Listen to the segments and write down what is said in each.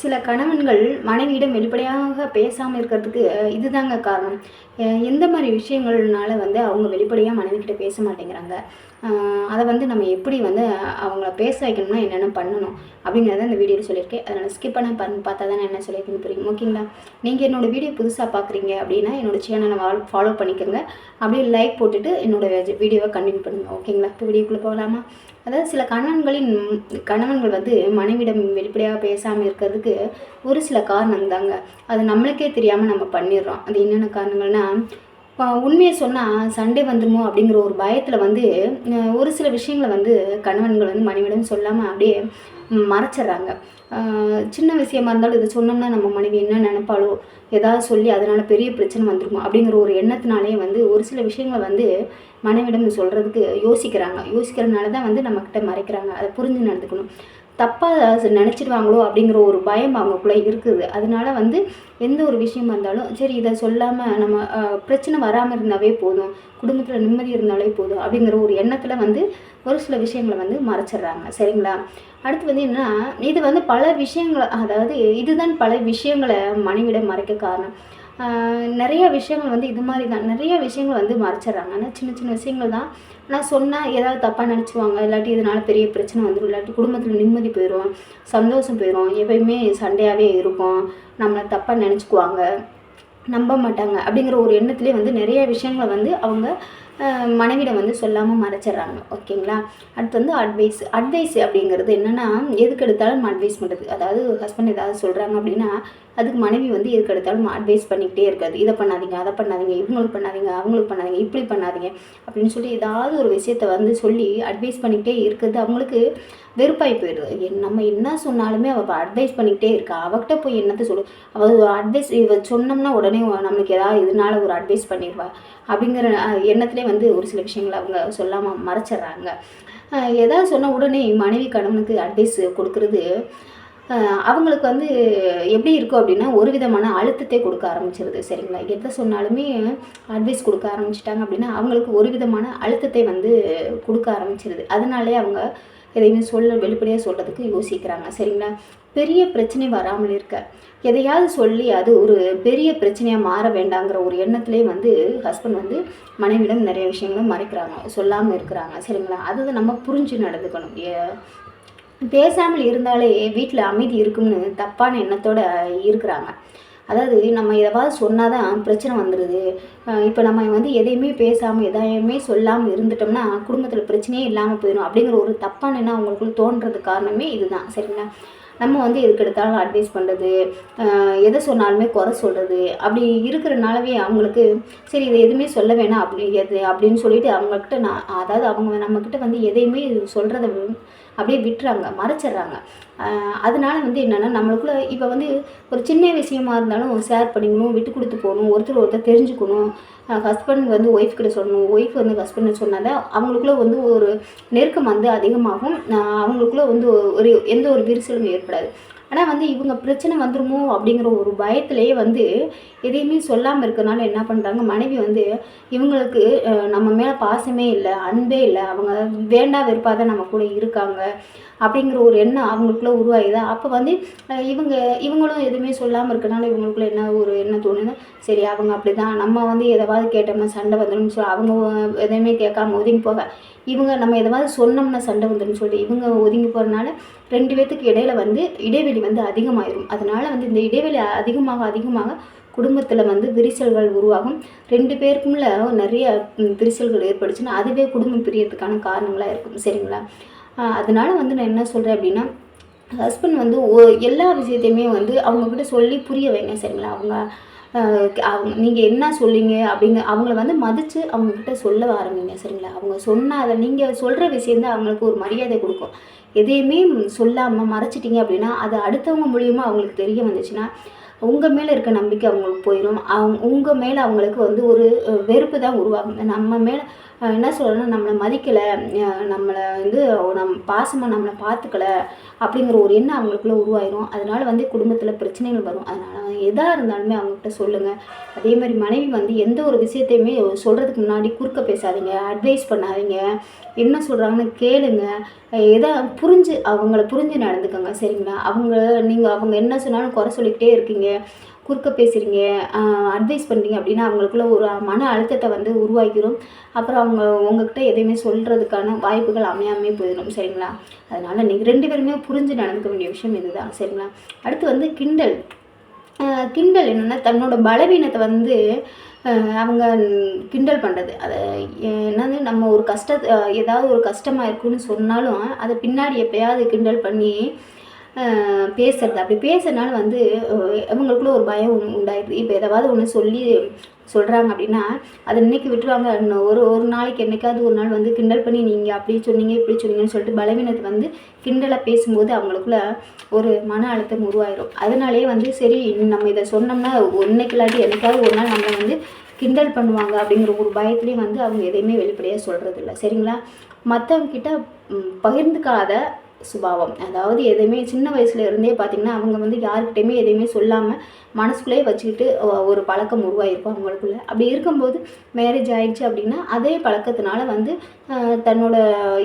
சில கணவன்கள் மனைவியிடம் வெளிப்படையாக பேசாமல் இருக்கிறதுக்கு இதுதாங்க காரணம். எந்த மாதிரி விஷயங்கள்னால வந்து அவங்க வெளிப்படையாக மனைவிக்கிட்ட பேச மாட்டேங்கிறாங்க? அதை வந்து நம்ம எப்படி வந்து அவங்கள பேச வைக்கணும்னா என்னென்ன பண்ணணும் அப்படிங்கிறத இந்த வீடியோவில் சொல்லியிருக்கேன். அதனால் ஸ்கிப் பண்ண பாருங்க பார்த்தா தான் என்ன சொல்லியிருக்குன்னு புரியும். ஓகேங்களா? நீங்கள் என்னோடய வீடியோ புதுசாக பார்க்குறீங்க அப்படின்னா என்னோடய சேனலை ஃபாலோ பண்ணிக்கோங்க. அப்படியே லைக் போட்டுட்டு என்னோடய வீடியோவை கண்டினியூ பண்ணுங்கள் ஓகேங்களா? இப்போ வீடியோக்குள்ளே போகலாமா? அதாவது சில கணவன்களின் கணவன்கள் வந்து மனைவிடம் வெளிப்படையாக பேசாமல் இருக்கிறதுக்கு ஒரு சில காரணம் தாங்க. அது நம்மளுக்கே தெரியாமல் நம்ம பண்ணிடுறோம். அது என்னென்ன காரணங்கள்னா உண்மையை சொன்னால் சண்டே வந்துடுமோ அப்படிங்கிற ஒரு பயத்தில் வந்து ஒரு சில விஷயங்களை வந்து கணவன்கள் வந்து மனைவிடம் சொல்லாமல் அப்படியே மறைச்சிட்றாங்க. மறைச்சிடுறாங்க சின்ன விஷயமா இருந்தாலும் இதை சொன்னோம்னா நம்ம மனைவி என்ன நினைப்பாளோ ஏதாவது சொல்லி அதனால் பெரிய பிரச்சனை வந்துருமோ அப்படிங்கிற ஒரு எண்ணத்தினாலே வந்து ஒரு சில விஷயங்களை வந்து மனைவிடம் சொல்கிறதுக்கு யோசிக்கிறாங்க. யோசிக்கிறதுனால தான் வந்து நம்மக்கிட்ட மறைக்கிறாங்க. அதை புரிஞ்சு நடந்துக்கணும். தப்பாக நினச்சிடுவாங்களோ அப்படிங்கிற ஒரு பயம் அவங்களுக்குள்ளே இருக்குது. அதனால வந்து எந்த ஒரு விஷயமா வந்தாலும் சரி இதை சொல்லாமல் நம்ம பிரச்சனை வராமல் இருந்தாவே போதும் குடும்பத்தில் நிம்மதி இருந்தாலே போதும் அப்படிங்கிற ஒரு எண்ணத்தில் வந்து ஒரு சில விஷயங்களை வந்து மறைச்சிடுறாங்க. சரிங்களா? அடுத்து வந்து என்னன்னா இது வந்து பல விஷயங்களை அதாவது இதுதான் பல விஷயங்களை மனைவிட மறைக்க காரணம். நிறைய விஷயங்கள் வந்து இது மாதிரி தான். நிறைய விஷயங்கள் வந்து மறைச்சிடுறாங்க. ஆனால் சின்ன சின்ன விஷயங்கள் தான். நான் சொன்னால் ஏதாவது தப்பாக நினச்சிவாங்க இல்லாட்டி இதனால் பெரிய பிரச்சனை வந்துடும். இல்லாட்டி குடும்பத்தில் நிம்மதி போயிடும். சந்தோஷம் போயிடும். எப்பயுமே சண்டையாகவே இருக்கும். நம்மளை தப்பாக நினச்சிக்குவாங்க. நம்ப மாட்டாங்க. அப்படிங்கிற ஒரு எண்ணத்துலேயே வந்து நிறைய விஷயங்களை வந்து அவங்க மனைவிடம் மனைவியிடம் வந்து சொல்லாமல் மறைச்சிடுறாங்க. ஓகேங்களா? அடுத்து வந்து அட்வைஸ் அட்வைஸ் அப்படிங்கிறது என்னென்னா எதுக்கு எடுத்தாலும் அட்வைஸ் பண்ணுறது அதாவது ஹஸ்பண்ட் ஏதாவது சொல்கிறாங்க அப்படின்னா அதுக்கு மனைவி வந்து எதுக்கு எடுத்தாலும் அட்வைஸ் பண்ணிக்கிட்டே இருக்காது. இதை பண்ணாதீங்க அதை பண்ணாதீங்க இவங்களுக்கு பண்ணாதீங்க அவங்களுக்கு பண்ணாதீங்க இப்படி பண்ணாதீங்க அப்படின்னு சொல்லி ஏதாவது ஒரு விஷயத்த வந்து சொல்லி அட்வைஸ் பண்ணிக்கிட்டே இருக்கிறது அவங்களுக்கு வெறுப்பாகி போயிடுது. என் நம்ம என்ன சொன்னாலுமே அவள் அட்வைஸ் பண்ணிக்கிட்டே இருக்கா? அவகிட்ட போய் என்னத்தை சொல்லு? அவள் அட்வைஸ் இவ சொன்னோம்னா உடனே நம்மளுக்கு ஏதாவது இதனால ஒரு அட்வைஸ் பண்ணிடுவா. அப்படிங்கிற எண்ணத்துலேயே வந்து ஒரு சில விஷயங்களை அவங்க சொல்லாமல் மறைச்சிட்றாங்க. எதாவது சொன்ன உடனே மனைவி கணவனுக்கு அட்வைஸ் கொடுக்கறது அவங்களுக்கு வந்து எப்படி இருக்கும் அப்படின்னா ஒரு விதமான அழுத்தத்தை கொடுக்க ஆரம்பிச்சிருது. சரிங்களா? எதை சொன்னாலுமே அட்வைஸ் கொடுக்க ஆரம்பிச்சிட்டாங்க அப்படின்னா அவங்களுக்கு ஒரு விதமான அழுத்தத்தை வந்து கொடுக்க ஆரம்பிச்சிருது. அதனாலே அவங்க எதையுமே சொல்ல வெளிப்படையாக சொல்கிறதுக்கு யோசிக்கிறாங்க. சரிங்களா? பெரிய பிரச்சனை வராமல் இருக்க. எதையாவது சொல்லி அது ஒரு பெரிய பிரச்சனையாக மாற வேண்டாங்கிற ஒரு எண்ணத்துலேயே வந்து ஹஸ்பண்ட் வந்து மனைவிடம் நிறைய விஷயங்களும் மறைக்கிறாங்க. சொல்லாமல் இருக்கிறாங்க. சரிங்களா? அதை நம்ம புரிஞ்சு நடந்துக்கணும். ஏ- பேசாமல் இருந்தாலே வீட்டில் அமைதி இருக்கும்னு தப்பான எண்ணத்தோடு இருக்கிறாங்க. அதாவது நம்ம எதாவது சொன்னால் தான் பிரச்சனை வந்துடுது இப்போ நம்ம வந்து எதையுமே பேசாமல் எதையுமே சொல்லாமல் இருந்துட்டோம்னா குடும்பத்தில் பிரச்சனையே இல்லாமல் போயிடும் அப்படிங்கிற ஒரு தப்பான எண்ணம் அவங்களுக்குள்ள தோன்றது காரணமே இதுதான். சரிங்களா? நம்ம வந்து எதுக்கு எடுத்தாலும் அட்வைஸ் பண்ணுறது எதை சொன்னாலுமே குறை சொல்கிறது அப்படி இருக்கிறனாலவே அவங்களுக்கு சரி இதை எதுவுமே சொல்ல வேணாம். அப்படி எது அப்படின்னு சொல்லிட்டு அவங்கக்கிட்ட நான் அதாவது அவங்க நம்மக்கிட்ட வந்து எதையுமே சொல்கிறத அப்படியே விட்டுறாங்க மறைச்சிடுறாங்க. அதனால வந்து என்னென்னா நம்மளுக்குள்ள இப்போ வந்து ஒரு சின்ன விஷயமா இருந்தாலும் ஷேர் பண்ணிக்கணும் விட்டு கொடுத்து போகணும் ஒருத்தர் ஒருத்தர் தெரிஞ்சுக்கணும். ஹஸ்பண்ட் வந்து ஒய்ஃப் கிட்ட சொல்லணும் ஒய்ஃப் வந்து ஹஸ்பண்ட் சொன்னால் தான் அவங்களுக்குள்ள வந்து ஒரு நெருக்கம் வந்து அதிகமாகும். அவங்களுக்குள்ளே அவங்களுக்குள்ள வந்து ஒரு எந்த ஒரு விரிசலும் ஏற்படாது. ஆனால் வந்து இவங்க பிரச்சனை வந்துருமோ அப்படிங்கிற ஒரு பயத்திலேயே வந்து எதையுமே சொல்லாமல் இருக்கறனால என்ன பண்ணுறாங்க மனைவி வந்து இவங்களுக்கு நம்ம மேலே பாசமே இல்லை அன்பே இல்லை. அவங்க வேண்டா வெறுப்பாக தான் நம்ம கூட இருக்காங்க. அப்படிங்கிற ஒரு எண்ணம் அவங்களுக்குள்ளே உருவாகுதா? அப்போ வந்து இவங்க இவங்களும் எதுவுமே சொல்லாமல் இருக்கனால இவங்களுக்குள்ள என்ன ஒரு எண்ணம் தோணுது? சரி அவங்க அப்படி தான் நம்ம வந்து எதாவது கேட்டோம்னா சண்டை வந்துடும் சொல்லி அவங்க எதையுமே கேட்காம ஒதுங்கி போக. இவங்க நம்ம எதாவது சொன்னோம்னா சண்டை வந்துடும் சொல்லிட்டு இவங்க ஒதுங்கி போகிறனால ரெண்டு பேர்த்துக்கு இடையில வந்து இடைவெளி வந்து அதிகமாயிரும். அதனால வந்து இந்த இடைவெளி அதிகமாக அதிகமாக குடும்பத்தில் வந்து விரிசல்கள் உருவாகும். ரெண்டு பேருக்கும்ல நிறைய விரிசல்கள் ஏற்பட்டுச்சுன்னா அதுவே குடும்பம் பிரியறதுக்கான காரணங்களாக இருக்கும். சரிங்களா? அதனால் வந்து நான் என்ன சொல்கிறேன் அப்படின்னா ஹஸ்பண்ட் வந்து ஓ எல்லா விஷயத்தையுமே வந்து அவங்கக்கிட்ட சொல்லி புரிய வைங்க சரிங்களா? அவங்க அவங்க நீங்கள் என்ன சொல்லிங்க அப்படிங்க அவங்கள வந்து மதித்து அவங்கக்கிட்ட சொல்ல ஆரம்பிங்க சரிங்களா? அவங்க சொன்னால் அதை நீங்கள் சொல்கிற விஷயந்தான் அவங்களுக்கு ஒரு மரியாதை கொடுக்கும். எதையுமே சொல்லாமல் மறைச்சிட்டிங்க அப்படின்னா அது அடுத்தவங்க மூலியமாக அவங்களுக்கு தெரிய வந்துச்சுன்னா உங்கள் மேலே இருக்க நம்பிக்கை அவங்களுக்கு போயிடும் அவங்க உங்கள் மேலே அவங்களுக்கு வந்து ஒரு வெறுப்பு தான் உருவாகும். நம்ம மேலே என்ன சொல்கிறேன்னா நம்மளை மதிக்கலை. நம்மளை வந்து நம் பாசமாக நம்மளை பார்த்துக்கல. அப்படிங்கிற ஒரு எண்ணம் அவங்களுக்குள்ள உருவாயிரும். அதனால வந்து குடும்பத்தில் பிரச்சனைகள் வரும். அதனால் எதாக இருந்தாலுமே அவங்ககிட்ட சொல்லுங்கள் அதே மாதிரி மனைவி வந்து எந்த ஒரு விஷயத்தையுமே சொல்கிறதுக்கு முன்னாடி குறுக்க பேசாதீங்க. அட்வைஸ் பண்ணாதீங்க. என்ன சொல்கிறாங்கன்னு கேளுங்க. எதை புரிஞ்சு அவங்கள புரிஞ்சு நடந்துக்கோங்க. சரிங்களா? அவங்க நீங்கள் அவங்க என்ன சொன்னாலும் குறை சொல்லிக்கிட்டே இருக்கீங்க. குறுக்க பேசுகிறீங்க அட்வைஸ் பண்ணுறீங்க அப்படின்னா அவங்களுக்குள்ள ஒரு மன அழுத்தத்தை வந்து உருவாக்கிடும் அப்புறம் அவங்க உங்ககிட்ட எதையுமே சொல்கிறதுக்கான வாய்ப்புகள் அமையாமே போயிடும். சரிங்களா? அதனால் நீங்கள் ரெண்டு பேருமே புரிஞ்சு நடந்துக்க வேண்டிய விஷயம் இதுதான். சரிங்களா? அடுத்து வந்து கிண்டல். கிண்டல் என்னென்னா தன்னோட பலவீனத்தை வந்து அவங்க கிண்டல் பண்ணுறது அதை என்னது நம்ம ஒரு கஷ்ட ஏதாவது ஒரு கஷ்டமாக இருக்குன்னு சொன்னாலும் அதை பின்னாடி எப்பயாவது கிண்டல் பண்ணி பேசுறது. அப்படி பேசுறதுனால வந்து அவங்களுக்குள்ள ஒரு பயம் உண்- உண்டாயிடுது. இப்போ எதாவது ஒன்று சொல்லி சொல்கிறாங்க அப்படின்னா அதை இன்னைக்கு விட்டுருவாங்க. இன்னும் ஒரு ஒரு நாளைக்கு என்னைக்காவது ஒரு நாள் வந்து கிண்டல் பண்ணி நீங்கள் அப்படி சொன்னீங்க இப்படி சொன்னீங்கன்னு சொல்லிட்டு பலவீனத்தை வந்து கிண்டலாக பேசும்போது அவங்களுக்குள்ள ஒரு மன அழுத்தம் உருவாயிரும். அதனாலேயே வந்து சரி நம்ம இதை சொன்னோம்னா ஒன்றைக்கு இல்லாட்டி என்றைக்காவது ஒரு நாள் நம்மளை வந்து கிண்டல் பண்ணுவாங்க. அப்படிங்கிற ஒரு பயத்துலேயும் வந்து அவங்க எதையுமே வெளிப்படையாக சொல்கிறதில்ல சரிங்களா? மற்றவங்கக்கிட்ட பகிர்ந்துக்காத சுபாவம். அதாவது எதுவுமே சின்ன வயசுல இருந்தே பார்த்திங்கன்னா அவங்க வந்து யாருக்கிட்டையுமே எதையுமே சொல்லாமல் மனசுக்குள்ளேயே வச்சுக்கிட்டு ஒரு பழக்கம் உருவாகிருக்கும் அவங்களுக்குள்ள. அப்படி இருக்கும்போது மேரேஜ் ஆயிடுச்சு அப்படின்னா அதே பழக்கத்தினால வந்து தன்னோட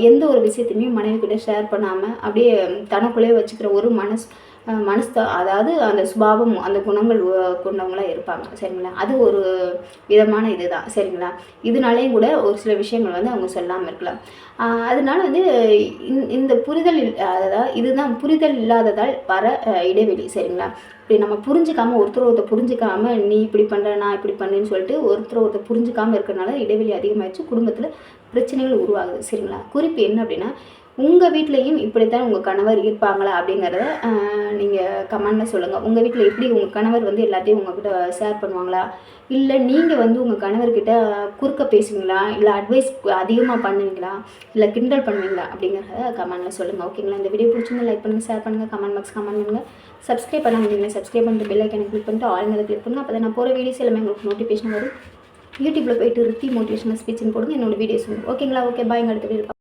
எந்த ஒரு விஷயத்தையுமே மனைவி கிட்ட ஷேர் பண்ணாமல் அப்படியே தனக்குள்ளேயே வச்சுக்கிற ஒரு மனசு மனசு அதாவது அந்த சுபாவம் அந்த குணங்கள் கொண்டவங்களாக இருப்பாங்க. சரிங்களா? அது ஒரு விதமான இதுதான். சரிங்களா? இதனாலேயும் கூட ஒரு சில விஷயங்கள் வந்து அவங்க சொல்லாமல் இருக்கலாம். அதனால வந்து இந்த- இந்த புரிதல் அதாவது இதுதான் புரிதல் இல்லாததால் வர இடைவெளி. சரிங்களா? இப்படி நம்ம புரிஞ்சுக்காம ஒருத்தர் ஒருத்தர் புரிஞ்சுக்காம நீ இப்படி பண்ணுற நான் இப்படி பண்ணேன்னு சொல்லிட்டு ஒருத்தர் ஒருத்தர் புரிஞ்சுக்காம இருக்கிறனால இடைவெளி அதிகமாகிடுச்சு குடும்பத்தில் பிரச்சனைகள் உருவாகுது. சரிங்களா? குறிப்பு என்ன அப்படின்னா உங்கள் வீட்லேயும் இப்படித்தான் உங்கள் கணவர் இருப்பாங்களா அப்படிங்கிறத நீங்கள் கமெண்டில் சொல்லுங்கள் உங்கள் வீட்டில் எப்படி உங்கள் கணவர் வந்து எல்லாத்தையும் உங்ககிட்ட ஷேர் பண்ணுவாங்களா? இல்லை நீங்கள் வந்து உங்கள் கணவர்கிட்ட குறுக்க பேசுவீங்களா? இல்லை அட்வைஸ் அதிகமாக பண்ணுவீங்களா? இல்லை கிண்டல் பண்ணுவீங்களா? அப்படிங்கிறத கமெண்டில் சொல்லுங்கள் ஓகேங்களா இந்த வீடியோ பிடிச்சிருந்தா லைக் பண்ணுங்கள் ஷேர் பண்ணுங்கள் கமெண்ட் பாக்ஸ் கமெண்ட் பண்ணுங்கள் சப்ஸ்கிரைப் பண்ண முடியுங்களா சப்ஸ்கிரைப் பண்ணிட்டு பெல் ஐக்கனை கிளிக் பண்ணிட்டு ஆளுங்களை கிளிக் பண்ணுங்கள் அப்போ தான் நான் போகிற வீடியோஸ் எல்லாமே உங்களுக்கு நோட்டிஃபிகேஷன் வரும். யூடியூப்பில் போயிட்டு ரித்தி மோட்டிவேஷனல் ஸ்பீச்னு போடுங்க. என்னோட வீடியோஸ் ஓகேங்களா ஓகே பாய்ங்க அடுத்த வீடியோ